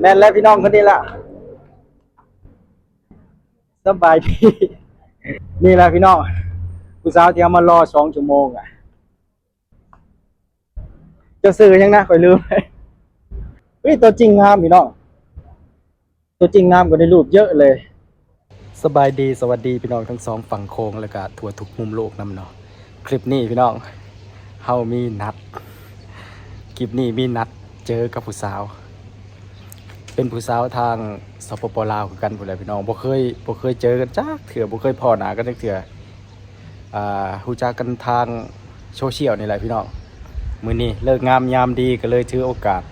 แม่นแล้วพี่น้องคนนี้ละสบายดีนี่แหละพี่น้องผู้สาวที่เอามารอสองชั่วโมงอะ จะซื้อยังนะคอยลืมเลยเฮ้ยตัวจริงงามพี่น้องตัวจริงงามกว่าในรูปเยอะเลย สบายดีสวัสดีพี่น้องทั้งสองฝั่งโค้งแล้วก็ทั่วทุกมุมโลกนำเนาะคลิปนี้พี่น้องเฮามีนัดคลิปนี้มีนัดเจอกับผู้สาว เป็นผู้สาวทางสปปลาวคือกันผู้ใดพี่น้องบ่เคยบ่เคยเจอกันจักเถื่อบ่เคยพอหน้ากันจักเถื่ออ่ารู้จักกันทางโซเชียลนี่แหละพี่น้องมื้อนี้เลิกงามยามดีก็เลยถือโอกาส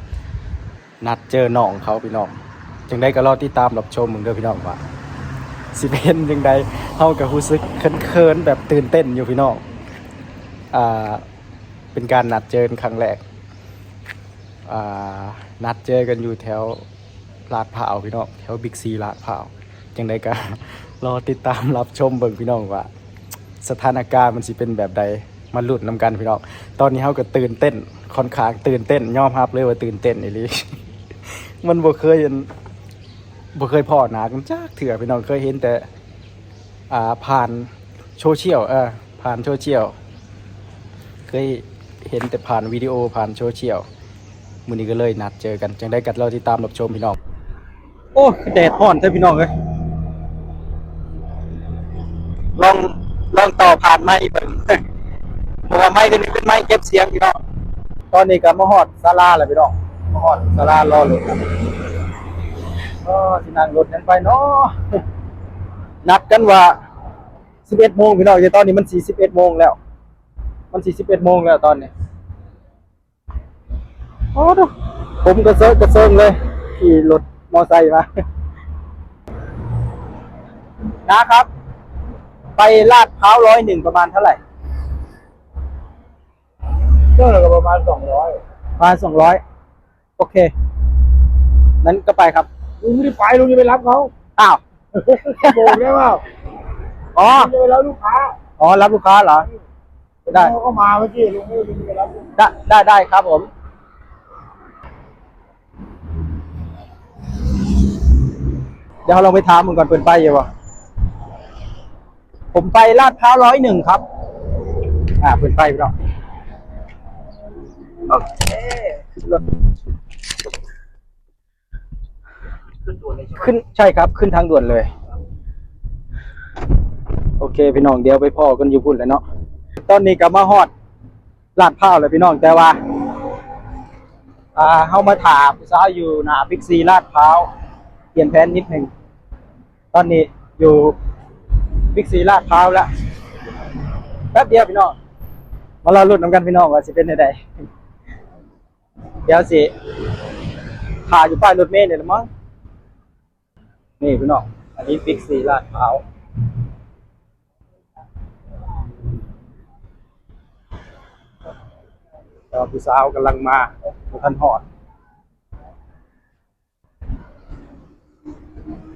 นัดเจอน้องเขาพี่น้องจังไดก็รอติดตามรับชมมึงเด้อพี่น้องว่าสิเป็นจังใดเฮาก็รู้สึกเขินๆแบบตื่นเต้นอยู่พี่น้องอ่าเป็นการนัดเจอกันครั้งแรกอ่านัดเจอกันอยู่แถว ลาดพร้าวพี่น้องแถวบิ๊กซีลาดพร้าวจังใดก็รอติดตามรับชมเบิ่งพี่น้องว่า สถานการณ์มันสิเป็นแบบใดมาลุ้นนำกันพี่น้องตอนนี้เฮาก็ตื่นเต้นค่อนข้างตื่นเต้นยอมรับเลยว่าตื่นเต้นอีหลีมันบ่เคยบ่เคยพอหนากันจักเถื่อพี่น้องเคยเห็นแต่อ่าผ่านโซเชียลเออผ่านโซเชียลเคยเห็นแต่ผ่านวิดีโอผ่านโซเชียลมื้อนี้ก็เลยนัดเจอกันจังได้กัดเราที่ตามรับชมพี่น้อง โอ้แดดร้อนเท่พี่น้องเอ้ยลองลองต่อผ่านไม้เบิ่งเพราะว่าไม้ตัวนี้เป็นไม้เก็บเสียงพี่น้องตอนนี้ก็มาฮอดศาลาแล้วพี่น้องมาฮอดศาลารอรถครับก็สินั่งรถกันไปเนาะนัดกันว่า11โมงพี่น้องแต่ตอนนี้มัน41โมงแล้ว มัน41โมงแล้วตอนนี้โอ้ดูผมกระเซิร์กระเซิงเลยขี่รถ มอไซค์มานะครับ ไปลาดพร้าวร้อยหนึ่งประมาณเท่าไหร่ก็เลยประมาณสองร้อยประมาณสองร้อยโอเค นั้นก็ไปครับลุงไม่ได้ไปลุงจะไปรับเขาอ้าวบอกได้ว่าอ๋อลุงจะไปรับลูกค้าอ๋อรับลูกค้าเหรอได้เขาก็มาเมื่อกี้ลุงไม่ได้ลุงจะไปรับได้ได้ได้ครับผม เดี๋ยวเราไปถามมึงก่อนเปิดไปอยู่วะผมไปลาดพร้าวร้อยหนึ่งครับ อ่าเปิดไปพี่น้องโอเคขึ้นรถขึ้นใช่ครับ ขึ้นทางด่วนเลย โอเค พี่น้องเดี๋ยวไปพ่อกันอยู่พุ่นแล้วเนาะตอนนี้ก็มาฮอดลาดพร้าวเลยพี่น้องแต่ว่า อ่าเฮามาถามสาวอยู่หนาบิ๊กซีลาดพร้าว เปลี่ยนแผนนิดหนึ่ง ตอนนี้อยู่บิ๊กซีลาดพร้าวแล้วแป๊บเดียวพี่น้อง มาเราลุ้นน้ำกันพี่น้องว่าสิเป็นยังไงเดี๋ยวสิถ่ายอยู่ป้ายรถเมล์เนี่ยละมั้ง นี่พี่น้อง อันนี้บิ๊กซีลาดพร้าวก็ผู้สาวกำลังมาผู้ทันหอด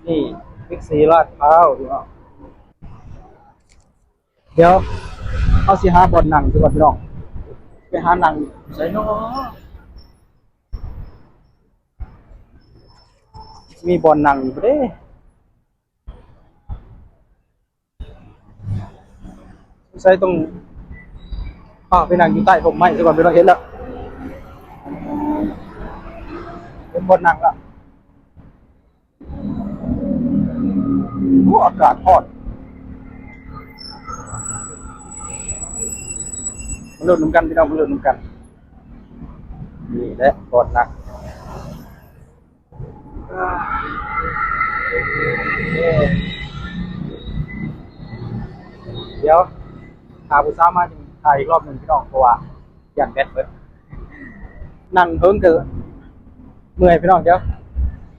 นี่บิ๊กซีลาดพร้าวพี่น้องเดี๋ยวเอาสิหาบอลหนังดีกว่าพี่น้องไปหาหนังใส่เนาะมีบอลหนังอยู่เด้ใส่ตรงอ่าไปนั่งอยู่ใต้ผมไม้ซะก่อนไปเราเห็นแล้วเป็นบนนั่งละ โอ้อากาศทอดมาลุ้นน้ำกันพี่น้องมาลุ้นน้ำกัน นี่แหละบนนั่งอ่าโอเคเดี๋ยวหาผู้สาวมาจึงถ่ายอีกรอบหนึ่งพี่น้องเพราะว่าอย่างแบดเบิดนั่งเพิ่งเกิดเมื่อยพี่น้องเดี๋ยว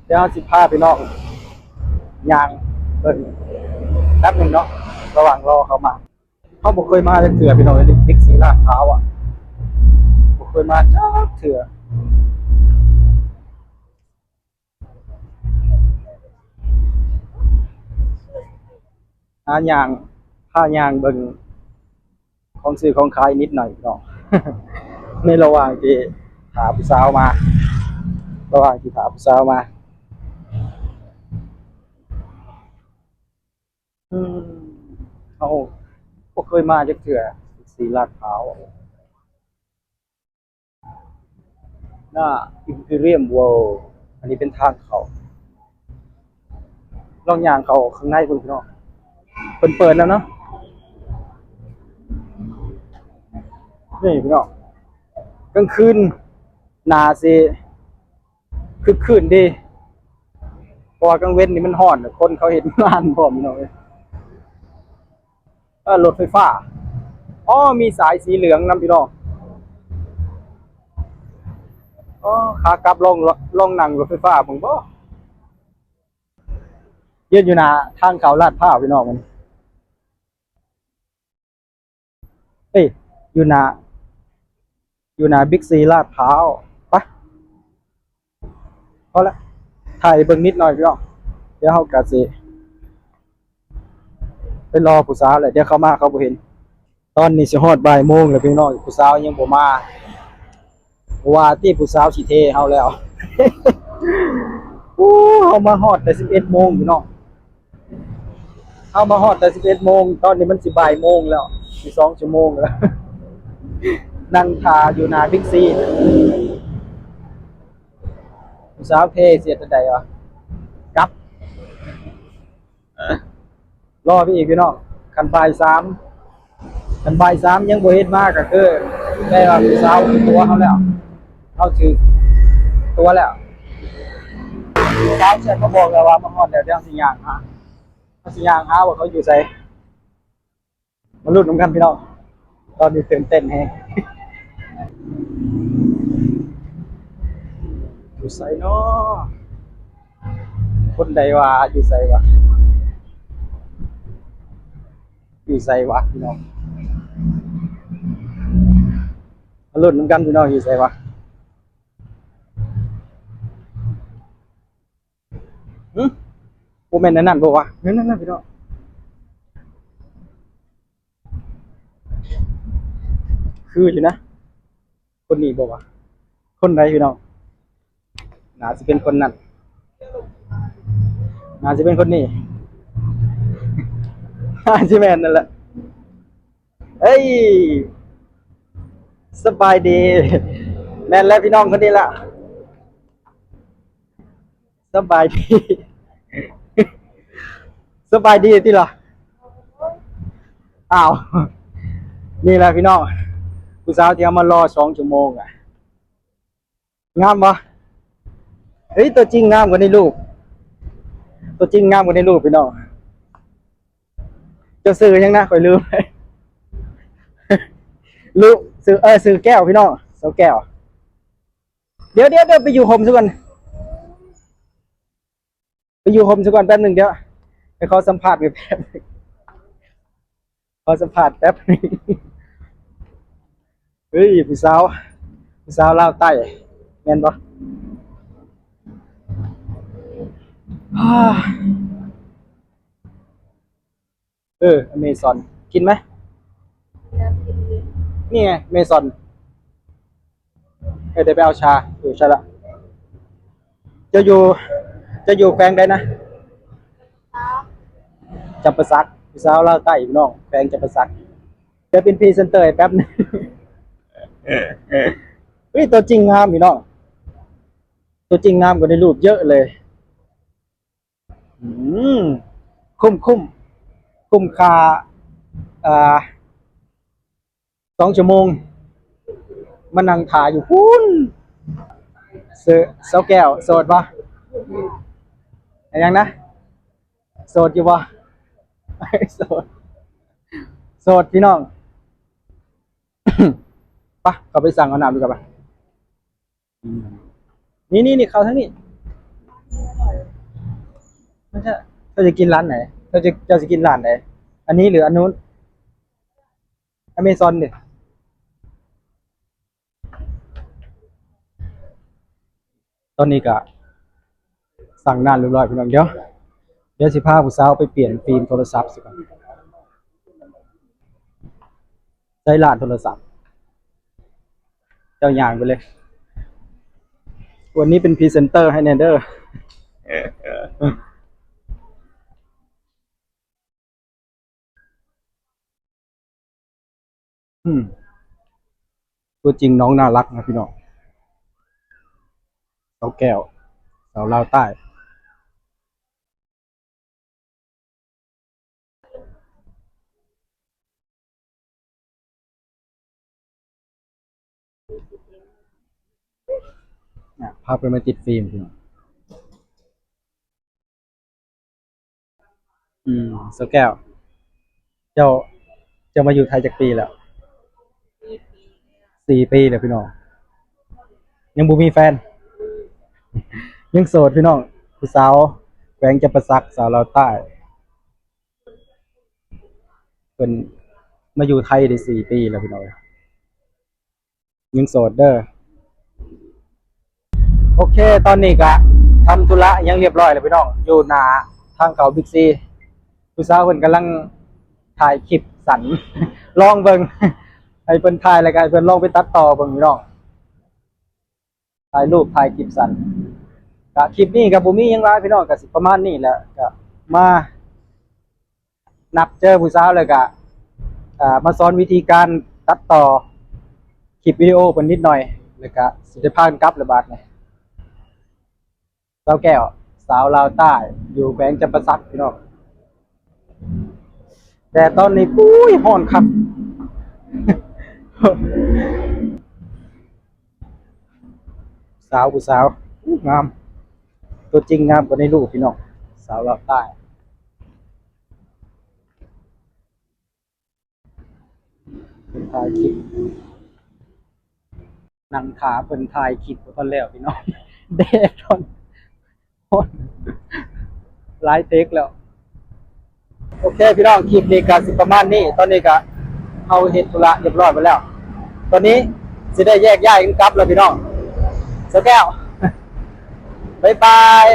เดี๋ยวสิพาพี่น้องยาง เพิ่นแป๊บหนึ่งเนาะระหว่างรอเขามาเขาบอกเคยมาจะเถื่อพี่น้องเลยบิ๊กซีลาดพร้าวอะบอกเคยมาจ้าเถื่อหายางผ้ายางเบิงของซื้อของขายนิดหน่อยเนาะในระหว่างที่หาผู้สาวมา ระหว่างที่หาผู้สาวมา เขาบ่เคยมาจักเทื่อสีลาดพร้าว หน้า Imperium World อันนี้เป็นทางเขาลองย่างเขาข้างในเพิ่นพี่น้องเพิ่นเปิดแล้วเนาะนี่พี่น้องกลางคืนนาสิคึกคืนดีเพราะว่ากลางเว้นนี่มันร้อนคนเขาเห็นงานพร้อมพี่น้องเอ้ยเออ รถไฟฟ้าอ๋อมีสายสีเหลืองนํพี่น้องอ๋อขากลับลงลงนั่งรถไฟฟ้าผมบ่ยืนอยู่นาทางเขาลาดพร้าพี่น้องมันเอ้ยอยู่นาอยู่นาบิ๊กซีลาดพร้าวไปพอละถ่ายเบิ่งนิดหน่อยพี่น้องเดี๋ยวเฮากะสิ รอผู้สาวแหละเดี๋ยวเขามาเขาบ่เห็น ตอนนี้สิฮอดบ่ายโมงแล้วพี่น้องผู้สาวยังบ่มาเพราะว่าที่ผู้สาวสิเทเฮาแล้วโอ้เฮามาฮอดแต่11โมงพี่น้องเฮามาฮอดแต่11โมงตอนนี้มันสิบ่ายโมงแล้วสิ2ชั่วโมงแล้วนั่งทาอยู่หน้าบิ๊กซีผู้สาวเทเสียแต่ใดวะกลับ รอพี่อีกพี่น้องคันบ่ายสามคันบ่ายสามยังบ่เฮ็ดมากก็คือได้ว่าผู้สาวตัวเขาแล้วเขาถือตัวแล้วสาวเชิญมาบอกแล้วว่ามาฮอดแล้วเดี๋ยวสิย่างหาเขาสิย่างหาว่าเขาอยู่ไสมาลุ้นนำกันพี่น้องตอนนี้ตื่นเต้นแฮงอยู่ไสเนาะคนใดว่าอยู่ไสวะ อยู่ใส่วะพี่น้องมาลุ้นนำกันพี่น้องอยู่ใส่วะหึโมเมนต์นั้นนั่นบอกว่านั่นนั่นนั่นพี่น้องคืออยู่นะ คนนี้บอกว่า คนไหนพี่น้องน่าจะเป็นคนนั้นน่าจะเป็นคนนี้ อาจิแมนนั่นแหละ เฮ้ย สบายดี แมนแล้วพี่น้องคนนี้ละสบายดี สบายดีที่ล่ะอ้าว นี่แหละพี่น้องผู้สาวที่เอามารอสองชั่วโมงอะ งามปะเฮ้ย ตัวจริงงามกว่าในรูป ตัวจริงงามกว่าในรูปพี่น้อง จะซื้อยังนะคอยลืมลืมซื้อเออซื้อแก้วพี่น้องเสาแก้ว เดี๋ยวเดี๋ยวเดี๋ยวไปอยู่โฮมสักก่อนไปอยู่โฮมสักก่อนแป๊บหนึ่งเดี๋ยวไปขอสัมภาษณ์กันแป๊บขอสัมภาษณ์แป๊บนึงเฮ้ยผู้สาวผู้สาวลาวใต้แม่นปะฮ่า เอออเมซอนกินไหมนี่ไงเมซอนเออเดี๋ยวไปเอาชาเออใช่ละจะอยู่ จะอยู่แฟงได้นะจับประซักพี่สาวเล่าวใต้พี่น้องแฟงจับประซักจะเป็นพรีเซนเตอร์ให้แป๊บนึงเฮ้ยตัวจริงงามพี่น้องตัวจริงงามกว่าในรูปเยอะเลย อืม คุ้มคุ้ม คุ้มค่าสองชั่วโมงมานั่งถ่ายอยู่พุ้นเสือเสาแก้ว โสดปะยังนะ โสดอยู่ปะโสด โสดพี่น้องปะเขาไปสั่งเอาหน้ำดีกว่าปะนี่นี่นี่เขาทั้งนี้ไม่ใช่เธอจะกินร้านไหน เธอจะจะกินร้านไหนอันนี้หรืออันนู้นอเมซอนดิตอนนี้ก็สั่งนานเรียบร้อยพี่น้องเดี๋ยวเดี๋ยวสิพาผู้สาวไปเปลี่ยนฟิล์มโทรศัพท์สิก่อนใช้ร้านโทรศัพท์ เจ้าอย่างไปเลย วันนี้เป็นพรีเซนเตอร์ให้แนเดอร์ อืม ตัวจริงน้องน่ารักนะพี่น้องสาวแก้วสาวลาวใต้เนี่ยพาไปมาติดฟิล์มพี่น้องอืมสาวแก้ว เจ้าจ้ามาอยู่ไทยจากปีแล้ว สี่ปีแล้วพี่น้อง ยังบูมีแฟน ยังโสดพี่น้องผู้สาวแหวงจะประซักสาวเราวใต้เป็นมาอยู่ไทยได้สี่ปีแล้วพี่น้องยังโสดเด้อโอเค ตอนนี้ก็ทำธุระยังเรียบร้อยแล้วพี่น้องอยู่หนาทางเขาบิ๊กซีผู้สาวเพิ่นกำลังถ่ายคลิปสันลองเบิ่ง ให้เพิ่นถ่ายแล้วก็ให้เพิ่นลองไปตัดต่อเบิ่งพี่น้องถ่ายรูปถ่ายคลิปสั้นก็คลิปนี้กับบุมี่ยังไรพี่น้องก็สิประมาณนี้แหละก็มานับเจอผู้สาวเลยก็อ่ามาสอนวิธีการตัดต่อคลิปวิดีโอเพิ่นนิดหน่อยแล้วก็สิได้พากันกลับระบาดนี่สาแก้วสาวลาวใต้อยู่แขวงจำปาสักพี่น้องแต่ตอนนี้ปุ้ยฮ้อนครับ สาวผู้สาวงาม ตัวจริงงามกว่าในรูปพี่น้องสาวลาวใต้เป็นถ่ายคลิปนังขาเป็นถ่ายคลิปตอนแล้วพี่น้องเด็กตอนโอนไลฟ์เทคแล้ว โอเค พี่น้องคลิปนี้ก็สิประมาณนี้ตอนนี้ก็ เอาเห็ดธุระเรียบร้อยไปแล้ว ตอนนี้สิได้แยกย้ายกันกลับแล้วพี่น้องสแก้วบ๊ายบาย